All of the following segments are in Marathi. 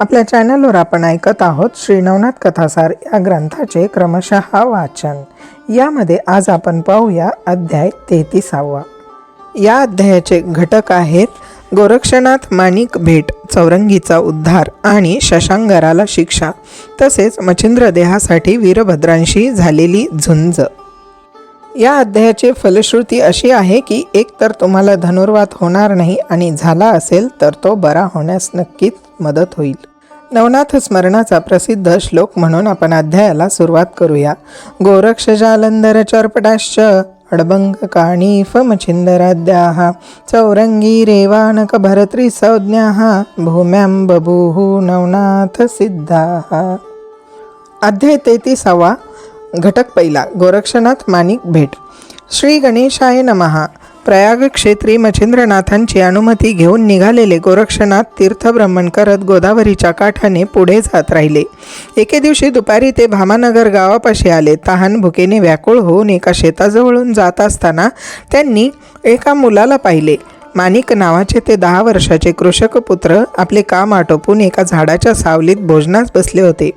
आपल्या चॅनलवर आपण ऐकत आहोत श्री नवनाथ कथासार या ग्रंथाचे क्रमशः वाचन. यामध्ये आज आपण पाहूया अध्याय तेहतीसावा. या अध्यायाचे घटक आहेत गोरक्षनाथ माणिक भेट चौरंगीचा उद्धार आणि शशांगराला शिक्षा तसेच मच्छिंद्र देहासाठी वीरभद्रांशी झालेली झुंज. या अध्यायाची फलश्रुती अशी आहे की एकतर तुम्हाला धनुर्वात होणार नाही आणि झाला असेल तर तो बरा होण्यास नक्कीच मदत होईल. नवनाथ स्मरणाचा प्रसिद्ध श्लोक म्हणून आपण अध्यायाला सुरुवात करूया. गोरक्ष जालंधर चर्पटाश्च अडबंग काणीफ मच्छिंदराद्याः चौरंगी रेवानक भरत्री संज्ञाः भूम्यां बभूः नवनाथ सिद्धाः अध्याय तेहतीसावा घटक पहिला गोरक्षनाथ माणिक भेट। श्री गणेशाय नमहा प्रयाग क्षेत्री मच्छिंद्रनाथांची अनुमती घेऊन निघालेले गोरक्षनाथ तीर्थभ्रमण करत गोदावरीच्या काठाने पुढे जात राहिले. एके दिवशी दुपारी ते भामानगर गावापाशी आले. तहान भुकेने व्याकुळ होऊन एका शेताजवळून जात असताना त्यांनी एका मुलाला पाहिले. माणिक नावाचे ते दहा वर्षाचे कृषक पुत्र आपले काम आटोपून एका झाडाच्या सावलीत भोजनास बसले होते.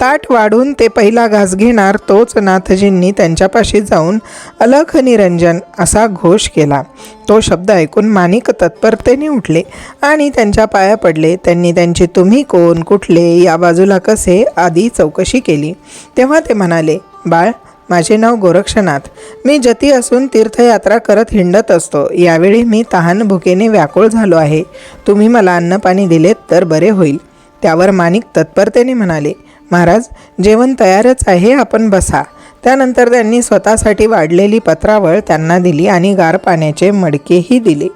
ताट वाढून ते पहिला घास घेणार तोच नाथजींनी त्यांच्यापाशी जाऊन अलख निरंजन असा घोष केला. तो शब्द ऐकून माणिक तत्परतेने उठले आणि त्यांच्या पाया पडले. त्यांनी त्यांची तुम्ही कोण? कुठले? या बाजूला कसे? आदी चौकशी केली. तेव्हा ते म्हणाले बाळ माझे नाव गोरक्षनाथ. मी जती असून तीर्थयात्रा करत हिंडत असतो. यावेळी मी तहान भुकेने व्याकुळ झालो आहे. तुम्ही मला अन्नपाणी दिलेत तर बरे होईल. त्यावर माणिक तत्परतेने म्हणाले महाराज जेवण तयारच आहे आपण बसा. त्यानंतर त्यांनी स्वतःसाठी वाढलेली पत्रावळ त्यांना दिली आणि गार पाण्याचे मडकेही दिले.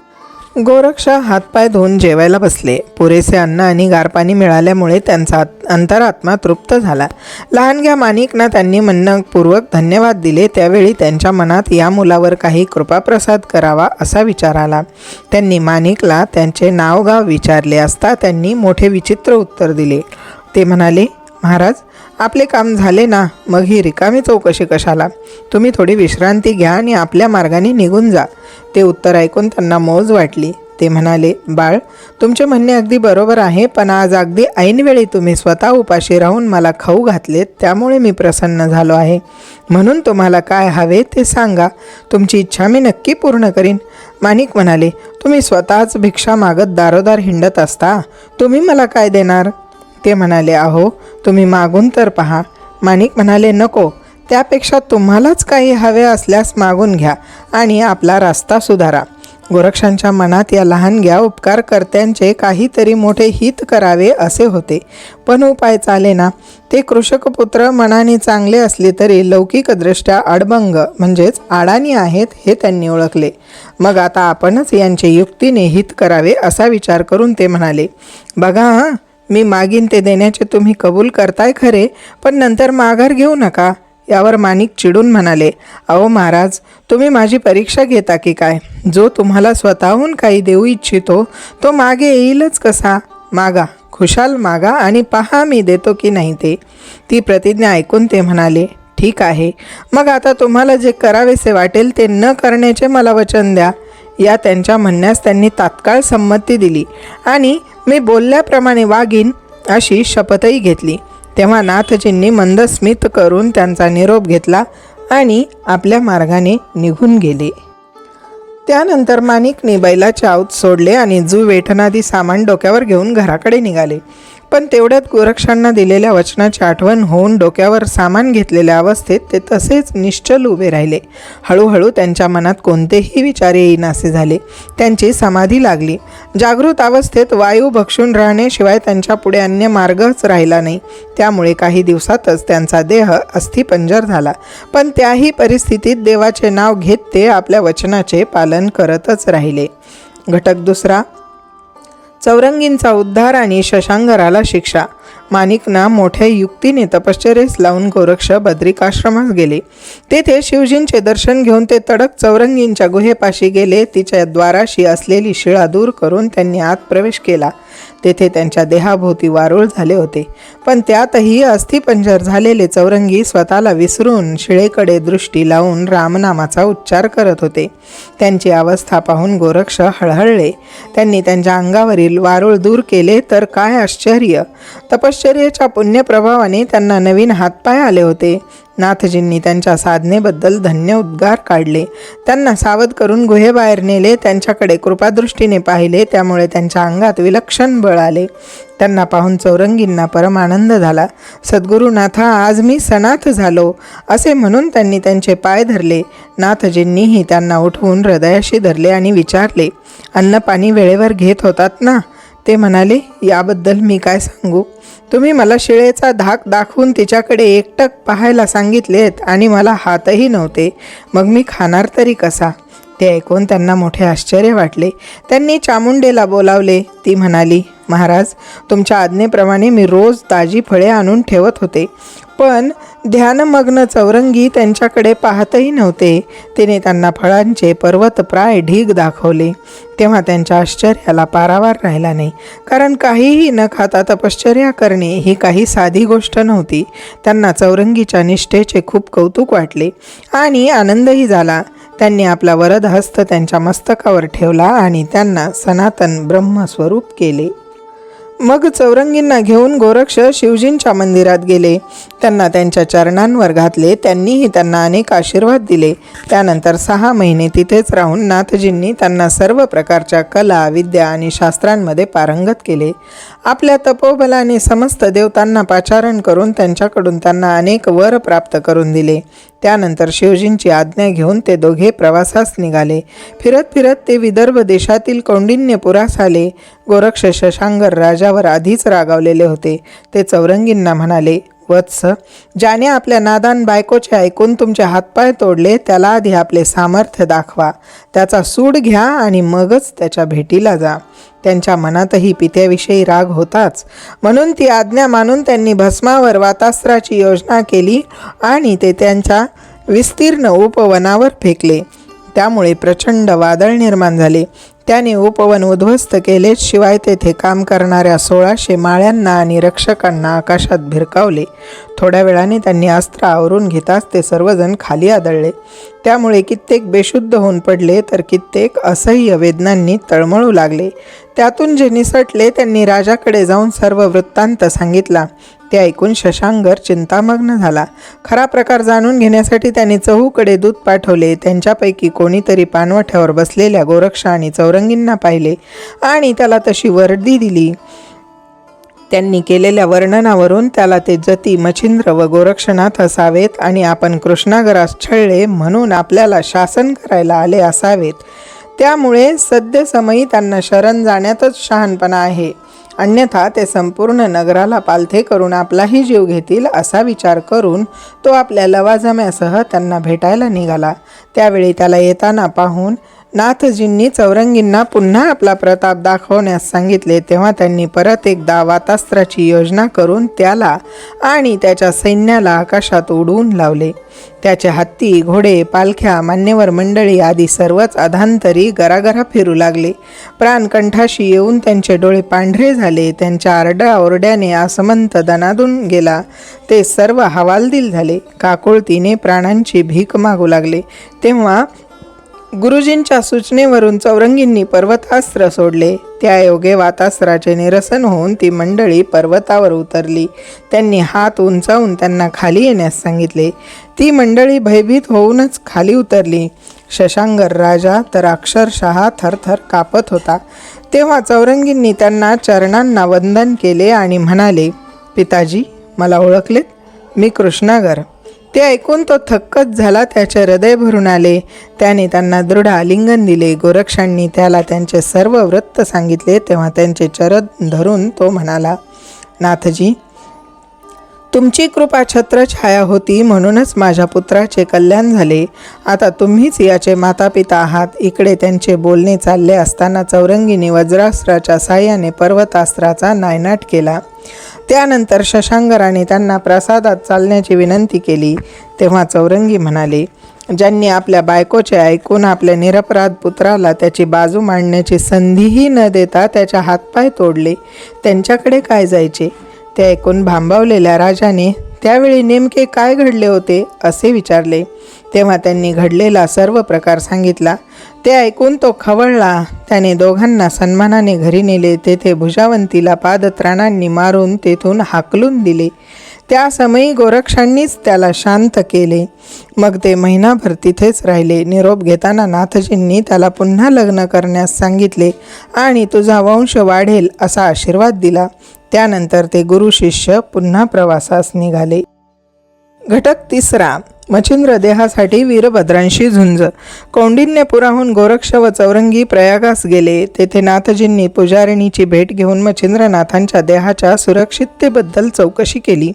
गोरक्ष हातपाय धुवून जेवायला बसले. पुरेसे अन्न आणि गारपाणी मिळाल्यामुळे त्यांचा आत- अंतरात्मा तृप्त झाला. लहानग्या माणिकना त्यांनी मनपूर्वक धन्यवाद दिले. त्यावेळी त्यांच्या मनात या मुलावर काही कृपाप्रसाद करावा असा विचार आला. त्यांनी माणिकला त्यांचे नावगाव विचारले असता त्यांनी मोठे विचित्र उत्तर दिले. ते म्हणाले महाराज आपले काम झाले ना मग ही रिकामी चौकशी कशाला? तुम्ही थोडी विश्रांती घ्या आणि आपल्या मार्गाने निघून जा. ते उत्तर ऐकून त्यांना मौज वाटली. ते म्हणाले बाळ तुमचे म्हणणे अगदी बरोबर आहे पण आज अगदी ऐनवेळी तुम्ही स्वतः उपाशी राहून मला खाऊ घातलेत त्यामुळे मी प्रसन्न झालो आहे. म्हणून तुम्हाला काय हवे ते सांगा. तुमची इच्छा मी नक्की पूर्ण करीन. माणिक म्हणाले तुम्ही स्वतःच भिक्षा मागत दारोदार हिंडत असता. तुम्ही मला काय देणार? ते म्हणाले अहो तुम्ही मागून तर पहा. माणिक म्हणाले नको त्यापेक्षा तुम्हालाच काही हवे असल्यास मागून घ्या आणि आपला रस्ता सुधारा. गोरक्षांच्या मनात या लहानग्या उपकारकर्त्यांचे काहीतरी मोठे हित करावे असे होते. पण उपाय चाले ना. ते कृषकपुत्र मनाने चांगले असले तरी लौकिकदृष्ट्या अडबंग म्हणजेच आडाणी आहेत हे त्यांनी ओळखले. मग आता आपणच यांचे युक्तीने हित करावे असा विचार करून ते म्हणाले बघा हां मी मागीन ते देण्याचे तुम्ही कबूल करताय खरे पण नंतर माघार घेऊ नका यावर माणिक चिडून म्हणाले. अहो महाराज तुम्ही माझी परीक्षा घेता की काय? जो तुम्हाला स्वतःहून काही देऊ इच्छितो तो मागे येईलच कसा? मागा खुशाल मागा आणि पहा मी देतो की नाही ते. ती प्रतिज्ञा ऐकून ते म्हणाले ठीक आहे. मग आता तुम्हाला जे करावेसे वाटेल ते न करण्याचे मला वचन द्या. या त्यांच्या म्हणण्यास त्यांनी तात्काळ संमती दिली आणि मी बोलल्याप्रमाणे वागीन अशी शपथही घेतली. तेव्हा नाथजींनी मंद स्मित करून त्यांचा निरोप घेतला आणि आपल्या मार्गाने निघून गेले. त्यानंतर माणिकने बैलाचे आऊत सोडले आणि जू वेठनादी सामान डोक्यावर घेऊन घराकडे निघाले. पण तेवढ्यात गोरक्षांना दिलेल्या वचनाची आठवण होऊन डोक्यावर सामान घेतलेल्या अवस्थेत ते तसेच निश्चल उभे राहिले. हळूहळू त्यांच्या मनात कोणतेही विचार येईनासे झाले. त्यांची समाधी लागली. जागृत अवस्थेत वायू भक्षून राहण्याशिवाय त्यांच्या पुढे अन्य मार्गच राहिला नाही. त्यामुळे काही दिवसातच त्यांचा देह अस्थिपंजर झाला. पण त्याही परिस्थितीत देवाचे नाव घेत ते आपल्या वचनाचे पालन करतच राहिले. घटक दुसरा चौरंगींचा उद्धार आणि शशांगराला शिक्षा. माणिकना मोठ्या युक्तीने तपश्चर्येस लावून गोरक्ष बद्रिकाश्रमास गेले. तेथे शिवजींचे दर्शन घेऊन ते तडक चौरंगींच्या गुहेपाशी गेले. तिच्या द्वाराशी असलेली शिळा दूर करून त्यांनी आत प्रवेश केला. तेथे त्यांच्या देहाभोवती वारूळ झाले होते. पण त्यातही अस्थिपंजर झालेले चौरंगी स्वतःला विसरून शिळेकडे दृष्टी लावून रामनामाचा उच्चार करत होते. त्यांची अवस्था पाहून गोरक्ष हळहळले. त्यांनी त्यांच्या अंगावरील वारूळ दूर केले तर काय आश्चर्य. तपश्चर्याच्या पुण्यप्रभावाने त्यांना नवीन हातपाय आले होते. नाथजींनी त्यांच्या साधनेबद्दल धन्य उद्गार काढले. त्यांना सावध करून गुहेबाहेर नेले त्यांच्याकडे कृपादृष्टीने पाहिले त्यामुळे त्यांच्या अंगात विलक्षण बळ आले. त्यांना पाहून चौरंगींना परम आनंद झाला. सद्गुरुनाथा आज मी सनाथ झालो असे म्हणून त्यांनी त्यांचे पाय धरले. नाथजींनीही त्यांना उठवून हृदयाशी धरले आणि विचारले अन्नपाणी वेळेवर घेत होतात ना? ते म्हणाले याबद्दल मी काय सांगू? तुम्ही मला शिळेचा धाक दाखवून तिच्याकडे एकटक पाहायला सांगितलेत आणि मला हातही नव्हते. मग मी खाणार तरी कसा? ते ऐकून त्यांना मोठे आश्चर्य वाटले. त्यांनी चामुंडेला बोलावले. ती म्हणाली महाराज तुमच्या आज्ञेप्रमाणे मी रोज ताजी फळे आणून ठेवत होते. पण ध्यानमग्न चौरंगी त्यांच्याकडे पाहतही नव्हते. तिने त्यांना फळांचे पर्वतप्राय ढीग दाखवले. तेव्हा त्यांच्या आश्चर्याला पारावार राहिला नाही. कारण काहीही न खाता तपश्चर्या करणे ही काही साधी गोष्ट नव्हती. त्यांना चौरंगीच्या निष्ठेचे खूप कौतुक वाटले आणि आनंदही झाला. त्यांनी आपला वरद हस्त त्यांच्या मस्तकावर ठेवला आणि त्यांना सनातन ब्रह्मस्वरूप केले. मग चौरंगींना घेऊन गोरक्ष शिवजींच्या मंदिरात गेले. त्यांना त्यांच्या चरणांवर घातले. त्यांनीही त्यांना अनेक आशीर्वाद दिले. त्यानंतर सहा महिने तिथेच राहून नाथजींनी त्यांना सर्व प्रकारच्या कला विद्या आणि शास्त्रांमध्ये पारंगत केले. आपल्या तपोबलाने समस्त देवतांना पाचारण करून त्यांच्याकडून त्यांना अनेक वर प्राप्त करून दिले. त्यानंतर शिवजींची आज्ञा घेऊन ते दोघे प्रवासास निघाले. फिरत फिरत ते विदर्भ देशातील कौंडिन्यपुरास आले. गोरक्ष शशांगर राजावर आधीच रागावलेले होते. ते चौरंगींना म्हणाले वत्स ज्याने आपल्या नादान बायकोचे ऐकून तुमचे हातपाय तोडले त्याला आधी आपले सामर्थ्य दाखवा. त्याचा सूड घ्या आणि मगच त्याच्या भेटीला जा. त्यांच्या मनातही पित्याविषयी राग होताच. म्हणून ती आज्ञा मानून त्यांनी भस्मावर वातास्त्राची योजना केली आणि ते त्यांच्या विस्तीर्ण उपवनावर फेकले. त्यामुळे प्रचंड वादळ निर्माण झाले. त्याने उपवन उद्ध्वस्त केलेच शिवाय तेथे काम करणाऱ्या सोळाशे माळ्यांना आणि रक्षकांना आकाशात भिरकावले. थोड्या वेळाने त्यांनी अस्त्र आवरून घेताच ते सर्वजण खाली आदळले. त्यामुळे कित्येक बेशुद्ध होऊन पडले तर कित्येक असह्य वेदनांनी तळमळू लागले. त्यातून जे निसटले त्यांनी राजाकडे जाऊन सर्व वृत्तांत सांगितला. ते ऐकून शशांगर चिंतामग्न झाला. खरा प्रकार जाणून घेण्यासाठी त्यांनी चहूकडे दूध पाठवले. त्यांच्यापैकी कोणीतरी पानवठ्यावर बसलेल्या गोरक्ष आणि चौ चौरंगींना पाहिले आणि त्याला तशी वर्दी दिली. त्यांनी केलेल्या वर्णनावरून त्याला ते जती मच्छिंद्र व गोरक्षनाथ असावेत आणि आपण कृष्णागरास छळले म्हणून आपल्याला शासन करायला आले असावेत. त्यामुळे सद्यसमयी त्यांना शरण जाण्यातच शहाणपणा आहे. अन्यथा ते संपूर्ण नगराला पालथे करून आपलाही जीव घेतील असा विचार करून तो आपल्या लवाजम्यासह त्यांना भेटायला निघाला. त्यावेळी त्याला येताना पाहून नाथजींनी चौरंगींना पुन्हा आपला प्रताप दाखवण्यास सांगितले तेव्हा त्यांनी परत एकदा वातास्त्राची योजना करून त्याला आणि त्याच्या सैन्याला आकाशात उडवून लावले. त्याचे हत्ती घोडे पालख्या मान्यवर मंडळी आदी सर्वच अधांतरी गरागरा फिरू लागले. प्राणकंठाशी येऊन त्यांचे डोळे पांढरे झाले त्यांच्या आरड्या ओरड्याने आसमंत दनादून गेला. ते सर्व हवालदिल झाले. काकुळतीने प्राणांची भीक मागू लागले. तेव्हा गुरुजींच्या सूचनेवरून चौरंगींनी पर्वतास्त्र सोडले. त्या योगे वातास्त्राचे निरसन होऊन ती मंडळी पर्वतावर उतरली. त्यांनी हात उंचावून त्यांना खाली येण्यास सांगितले. ती मंडळी भयभीत होऊनच खाली उतरली. शशांगर राजा तर अक्षरशः थरथर कापत होता. तेव्हा चौरंगींनी त्यांना चरणांना वंदन केले आणि म्हणाले पिताजी मला ओळखलेत? मी कृष्णागर. ते ऐकून तो थक्कच झाला त्याचे हृदय भरून आले. त्याने त्यांना दृढ आलिंगन दिले. गोरक्षांनी त्याला त्यांचे सर्व वृत्त सांगितले तेव्हा त्यांचे चरण धरून तो म्हणाला नाथजी तुमची कृपा छत्रछाया होती म्हणूनच माझ्या पुत्राचे कल्याण झाले. आता तुम्हीच याचे मातापिता आहात. इकडे त्यांचे बोलणे चालले असताना चौरंगीने वज्रास्त्राच्या साह्याने पर्वतास्त्राचा नायनाट केला. त्यानंतर शशांगराने त्यांना प्रसादात चालण्याची विनंती केली. तेव्हा चौरंगी म्हणाले ज्यांनी आपल्या बायकोचे ऐकून आपल्या निरपराध पुत्राला त्याची बाजू मांडण्याची संधीही न देता त्याच्या हातपाय तोडले त्यांच्याकडे काय जायचे? ते ऐकून भांबावलेल्या राजाने त्यावेळी नेमके काय घडले होते असे विचारले. तेव्हा त्यांनी घडलेला सर्व प्रकार सांगितला. ते ऐकून तो खवळला. त्याने दोघांना सन्मानाने घरी नेले. तेथे भुजावंतीला पादत्राणांनी मारून तेथून हाकलून दिले. त्या समयी गोरक्षांनीच त्याला शांत केले. मग ते महिनाभर तिथेच राहिले. निरोप घेताना नाथजींनी त्याला पुन्हा लग्न करण्यास सांगितले आणि तुझा वंश वाढेल असा आशीर्वाद दिला. त्यानंतर ते गुरु शिष्य पुन्हा प्रवासास निघाले. घटक तिसरा मच्छिंद्र देहासाठी वीरभद्रांशी झुंज. कौंडिन्यपुराहून गोरक्ष व चौरंगी प्रयागास गेले. तेथे नाथजींनी पुजारिणीची भेट घेऊन मच्छिंद्रनाथांच्या देहाच्या सुरक्षिततेबद्दल चौकशी केली.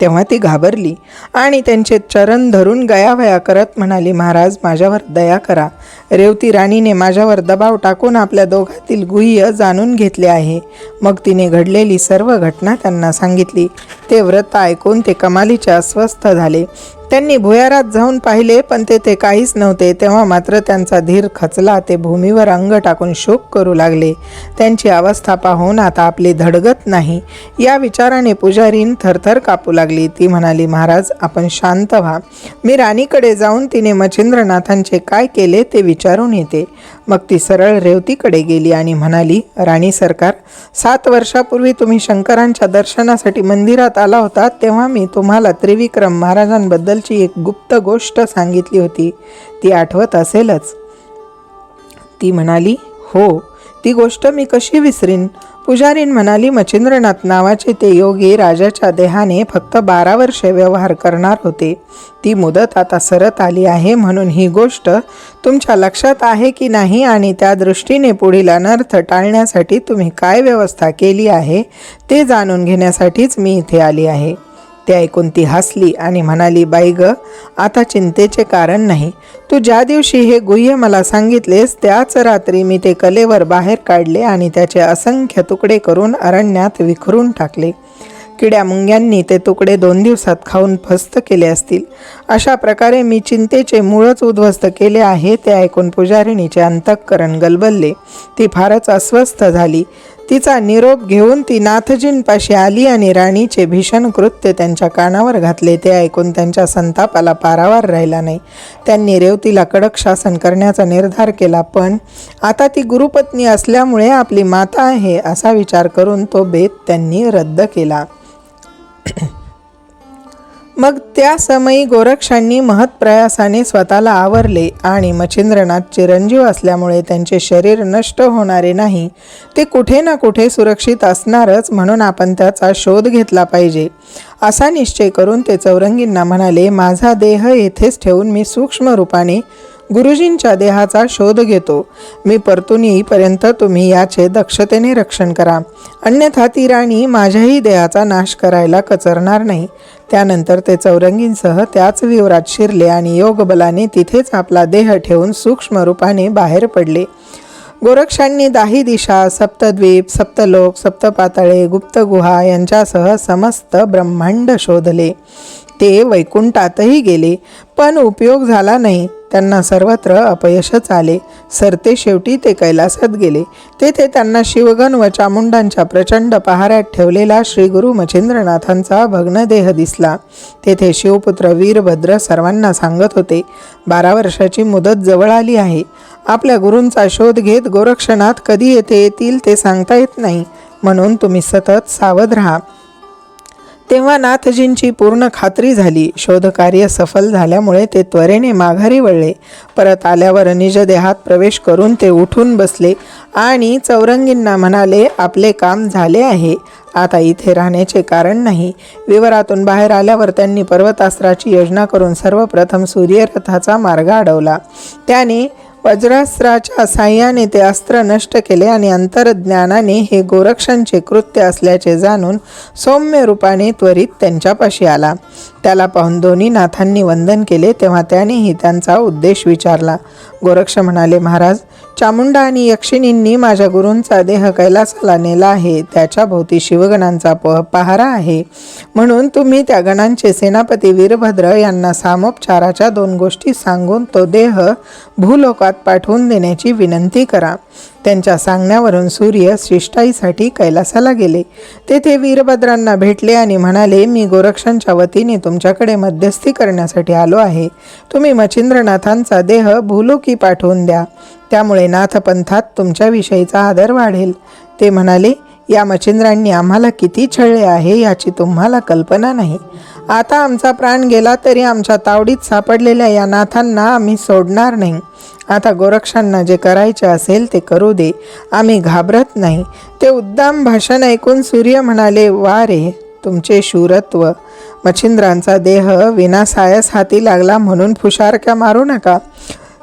तेव्हा ती घाबरली आणि त्यांचे चरण धरून गयावया करत म्हणाली महाराज माझ्यावर दया करा. रेवती राणीने माझ्यावर दबाव टाकून आपल्या दोघातील गुह्य जाणून घेतले आहे. मग तिने घडलेली सर्व घटना त्यांना सांगितली. ते व्रत ऐकून ते कमालीचे अस्वस्थ झाले. त्यांनी भुयारात जाऊन पाहिले पण तेथे काहीच नव्हते. तेव्हा मात्र त्यांचा धीर खचला. ते भूमीवर अंग टाकून शोक करू लागले. त्यांची अवस्था पाहून आता आपली धडगत नाही. या विचाराने पुजारीन थरथर कापू लागली. ती म्हणाली महाराज आपण शांत व्हा. मी राणीकडे जाऊन तिने मच्छिंद्रनाथांचे काय केले ते विचारून येते. मग ती सरळ रेवतीकडे गेली आणि म्हणाली राणी सरकार सात वर्षापूर्वी तुम्ही शंकरांच्या दर्शनासाठी मंदिरात आला होता. तेव्हा मी तुम्हाला त्रिविक्रम महाराजांबद्दल बद्दलची एक गुप्त गोष्ट सांगितली होती. ती आठवत असेलच. ती म्हणाली हो ती गोष्ट मी कशी विसरीन? पुजारीन म्हणाली मच्छिंद्रनाथ नावाचे ते योगी राजाच्या देहाने फक्त बारा वर्षे व्यवहार करणार होते. ती मुदत आता सरत आली आहे म्हणून ही गोष्ट तुमच्या लक्षात आहे की नाही आणि त्या दृष्टीने पुढील अनर्थ टाळण्यासाठी तुम्ही काय व्यवस्था केली आहे ते जाणून घेण्यासाठीच मी इथे आली आहे. ते ऐकून ती हसली आणि म्हणाली बाई ग आता चिंतेचे कारण नाही. तू ज्या दिवशी हे गुह्य मला सांगितलेस त्याच रात्री मी ते कलेवर बाहेर काढले आणि त्याचे असंख्य तुकडे करून अरण्यात विखरून टाकले. किड्या मुंग्यांनी ते तुकडे दोन दिवसात खाऊन फस्त केले असतील. अशा प्रकारे मी चिंतेचे मूळच उद्ध्वस्त केले आहे ते ऐकून पुजारिणीचे अंतःकरण गलबलले. ती फारच अस्वस्थ झाली. तिचा निरोप घेऊन ती नाथजींपाशी आली आणि राणीचे भीषण कृत्य त्यांच्या कानावर घातले. ते ऐकून त्यांच्या संतापाला पारावार राहिला नाही. त्यांनी रेवतीला कडक शासन करण्याचा निर्धार केला पण आता ती गुरुपत्नी असल्यामुळे आपली माता आहे असा विचार करून तो बेत त्यांनी रद्द केला. मग त्या समयी गोरक्षांनी महत्प्रयासाने स्वतःला आवरले आणि मच्छिंद्रनाथ चिरंजीव असल्यामुळे त्यांचे शरीर नष्ट होणारे नाही ते कुठे ना कुठे सुरक्षित असणारच म्हणून आपण त्याचा शोध घेतला पाहिजे. असा निश्चय करून ते चौरंगींना म्हणाले माझा देह येथेच ठेवून मी सूक्ष्म रूपाने गुरुजींच्या देहाचा शोध घेतो. मी परतून येईपर्यंत तुम्ही याचे दक्षतेने रक्षण करा. अन्यथा ती राणी माझ्याही देहाचा नाश करायला कचरणार नाही. त्यानंतर ते चौरंगींसह त्याच विवरात शिरले आणि योगबलाने तिथेच आपला देह ठेवून सूक्ष्म रूपाने बाहेर पडले. गोरक्षांनी दाही दिशा सप्तद्वीप सप्तलोक सप्तपातळे गुप्तगुहा यांच्यासह समस्त ब्रह्मांड शोधले. ते वैकुंठातही गेले पण उपयोग झाला नाही. त्यांना सर्वत्र अपयशच आले. सरते शेवटी ते कैलासात गेले. तेथे त्यांना शिवगण व चामुंडांच्या प्रचंड पहाऱ्यात ठेवलेला श्री गुरु मच्छिंद्रनाथांचा भग्नदेह दिसला. तेथे शिवपुत्र वीरभद्र सर्वांना सांगत होते बारा वर्षाची मुदत जवळ आली आहे. आपल्या गुरूंचा शोध घेत गोरक्षनाथ कधी येथे येतील ते सांगता येत नाही. म्हणून तुम्ही सतत सावध राहा. तेव्हा नाथजींची पूर्ण खात्री झाली. शोधकार्य सफल झाल्यामुळे ते त्वरेने माघारी वळले. परत आल्यावर निजदेहात प्रवेश करून ते उठून बसले आणि चौरंगींना म्हणाले आपले काम झाले आहे. आता इथे राहण्याचे कारण नाही. विवरातून बाहेर आल्यावर त्यांनी पर्वतास्त्राची योजना करून सर्वप्रथम सूर्यरथाचा मार्ग अडवला. त्याने वज्रास्त्राच्या साह्याने ते अस्त्र नष्ट केले आणि अंतर्ज्ञानाने हे गोरक्षांचे कृत्य असल्याचे जाणून सौम्य रूपाने त्वरित त्यांच्यापाशी आला. त्याला पाहून दोन्ही नाथांनी वंदन केले तेव्हा त्यानेही त्यांचा उद्देश विचारला. गोरक्ष म्हणाले महाराज चामुंडा आणि यक्षिणींनी माझ्या गुरूंचा देह कैलासाला नेला आहे. त्याच्या भोवती शिवगणांचा प पहारा आहे. म्हणून तुम्ही त्या गणांचे सेनापती वीरभद्र यांना सामोपचाराच्या दोन गोष्टी सांगून तो देह भूलोकात पाठवून देण्याची विनंती करा. त्यांच्या सांगण्यावरून सूर्य शिष्टाईसाठी कैलासाला गेले. तेथे वीरभद्रांना भेटले आणि म्हणाले मी गोरक्षांच्या वतीने तुमच्याकडे मध्यस्थी करण्यासाठी आलो आहे. तुम्ही मच्छिंद्रनाथांचा देह भूलोकी पाठवून द्या. त्यामुळे नाथपंथात तुमच्याविषयीचा आदर वाढेल. ते म्हणाले या मच्छिंद्रांनी आम्हाला किती छळले आहे याची तुम्हाला कल्पना नाही. आता आमचा प्राण गेला तरी आमच्या तावडीत सापडलेल्या या नाथांना आम्ही सोडणार नाही. आता गोरक्षांना जे करायचे असेल ते करू दे. आम्ही घाबरत नाही. ते उद्दाम भाषण ऐकून सूर्य म्हणाले वा रे तुमचे शूरत्व. मच्छिंद्रांचा देह विनासायस हाती लागला म्हणून फुशारक्या मारू नका.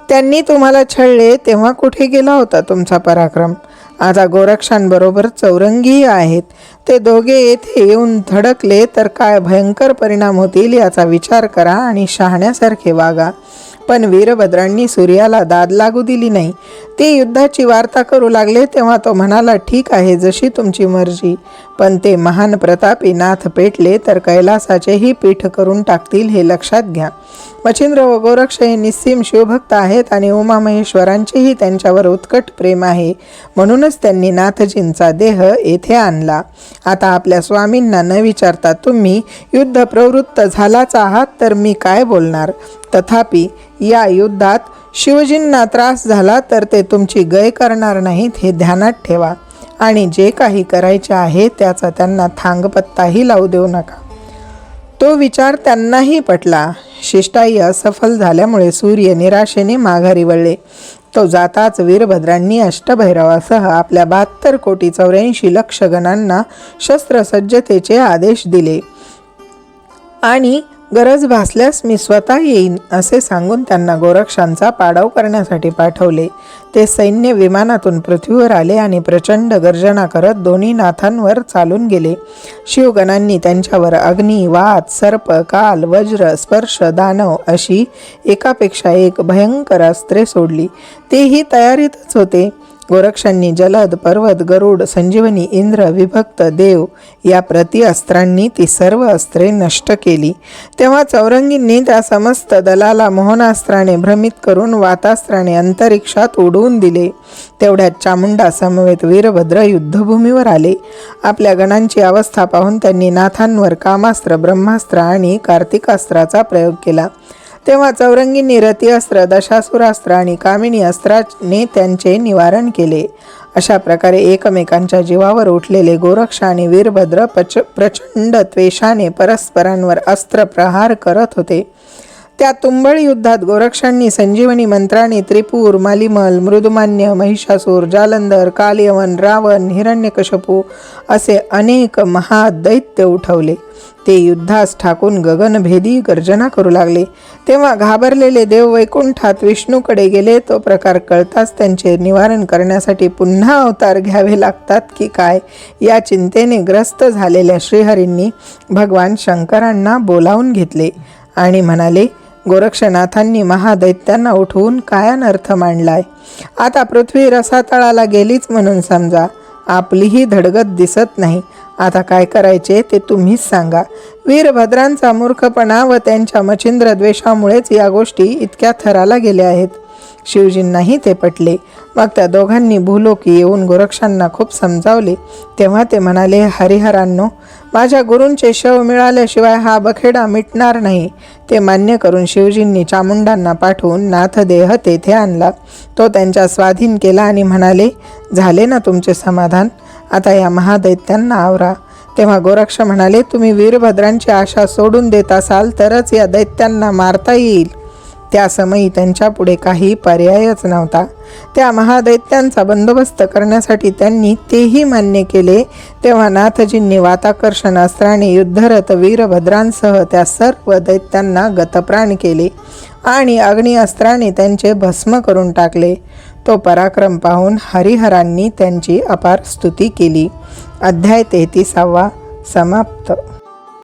त्यांनी तुम्हाला छळले तेव्हा कुठे गेला होता तुमचा पराक्रम? आता गोरक्षांबरोबर चौरंगीही आहेत. ते दोघे येथे येऊन धडकले तर काय भयंकर परिणाम होतील याचा विचार करा आणि शहाण्यासारखे वागा. पण वीरभद्रांनी सूर्याला दाद लागू दिली नाही. ते युद्धाची वार्ता करू लागले तेव्हा तो म्हणाला ठीक आहे जशी तुमची मर्जी. पण ते महान प्रतापी नाथ पेटले तर कैलासाचेही पीठ करून टाकतील हे लक्षात घ्या. मच्छिंद्र व गोरक्ष हे निस्सीम शिवभक्त आहेत आणि उमामहेश्वरांचेही त्यांच्यावर उत्कट प्रेम आहे. म्हणूनच त्यांनी नाथजींचा देह येथे आणला. आता आपल्या स्वामींना न विचारता तुम्ही युद्ध प्रवृत्त झालाच आहात तर मी काय बोलणार? तथापि या युद्धात शिवजींना त्रास झाला तर ते तुमची गय करणार नाहीत हे ध्यानात ठेवा. आणि जे काही करायचे आहे त्याचा त्यांना थांगपत्ताही लावू देऊ नका. तो विचार त्यांनाही पटला. शिष्टाई असफल झाल्यामुळे सूर्य निराशेने माघारी वळले. तो जाताच वीरभद्रांनी अष्टभैरवासह आपल्या बहात्तर कोटी चौऱ्याऐंशी लक्ष गणांना शस्त्रसज्जतेचे आदेश दिले. आणि गरज भासल्यास मी स्वतः येईन असे सांगून त्यांना गोरक्षांचा पाडाव करण्यासाठी पाठवले. ते सैन्य विमानातून पृथ्वीवर आले आणि प्रचंड गर्जना करत दोन्ही नाथांवर चालून गेले. शिवगणांनी त्यांच्यावर अग्नी वात सर्प काल वज्र स्पर्श दानव अशी एकापेक्षा एक भयंकर अस्त्रे सोडली. तेही तयारीतच होते. गोरक्षांनी जलद पर्वत गरुड संजीवनी इंद्र विभक्त देव या प्रति अस्त्रांनी ती सर्व अस्त्रे नष्ट केली. तेव्हा चौरंगींनी त्या समस्त दलाला मोहनास्त्राने भ्रमित करून वातास्त्राने अंतरिक्षात उडवून दिले. तेवढ्यात चामुंडा समवेत वीरभद्र युद्धभूमीवर आले. आपल्या गणांची अवस्था पाहून त्यांनी नाथांवर कामास्त्र ब्रह्मास्त्र आणि कार्तिकास्त्राचा प्रयोग केला. तेव्हा चौरंगींनी रती अस्त्र दशासुरास्त्र आणि कामिनी अस्त्राने त्यांचे निवारण केले. अशा प्रकारे एकमेकांच्या जीवावर उठलेले गोरक्ष आणि वीरभद्र पच प्रचंड त्वेषाने परस्परांवर अस्त्र प्रहार करत होते. त्या तुंबळ युद्धात गोरक्षांनी संजीवनी मंत्राने त्रिपूर मालिमल मृदुमान्य महिषासूर जालंधर कालियवन रावण हिरण्यकशपू असे अनेक महादैत्य उठवले. ते युद्धास ठाकून गगनभेदी गर्जना करू लागले. तेव्हा घाबरलेले देव वैकुंठात विष्णूकडे गेले. तो प्रकार कळताच त्यांचे निवारण करण्यासाठी पुन्हा अवतार घ्यावे लागतात की काय या चिंतेने ग्रस्त झालेल्या श्रीहरींनी भगवान शंकरांना बोलावून घेतले आणि म्हणाले गोरक्षनाथांनी महादैत्यांना उठवून काय अनर्थ मांडलाय? आता पृथ्वी रसातळाला गेलीच म्हणून समजा. आपलीही धडगत दिसत नाही. आता काय करायचे ते तुम्हीच सांगा. वीरभद्रांचा मूर्खपणा व त्यांच्या मचिंद्र द्वेषामुळेच या गोष्टी इतक्या थराला गेल्या आहेत. शिवजींनाही ते पटले. मग त्या दोघांनी भूलोकी येऊन गोरक्षांना खूप समजावले. तेव्हा ते म्हणाले हरिहरांनो माझ्या गुरूंचे शव मिळाल्याशिवाय हा बखेडा मिटणार नाही ते मान्य करून शिवजींनी चामुंडांना पाठवून नाथदेह तेथे आणला. तो त्यांच्या स्वाधीन केला आणि म्हणाले झाले ना तुमचे समाधान? आता या महादैत्यांना आवरा तेव्हा गोरक्ष म्हणाले तुम्ही वीरभद्रांची आशा सोडून देत असाल तरच या दैत्यांना मारता येईल. त्या समयी त्यांच्यापुढे काही पर्यायच नव्हता. त्या महादैत्यांचा बंदोबस्त करण्यासाठी त्यांनी तेही मान्य केले. तेव्हा नाथजींनी वाताकर्षण अस्त्राने युद्धरत वीरभद्रांसह त्या सर्व दैत्यांना गतप्राण केले आणि अग्निअस्त्राने त्यांचे भस्म करून टाकले. तो पराक्रम पाहून हरिहरांनी त्यांची अपार स्तुती केली. अध्याय तेहतीसावा समाप्त.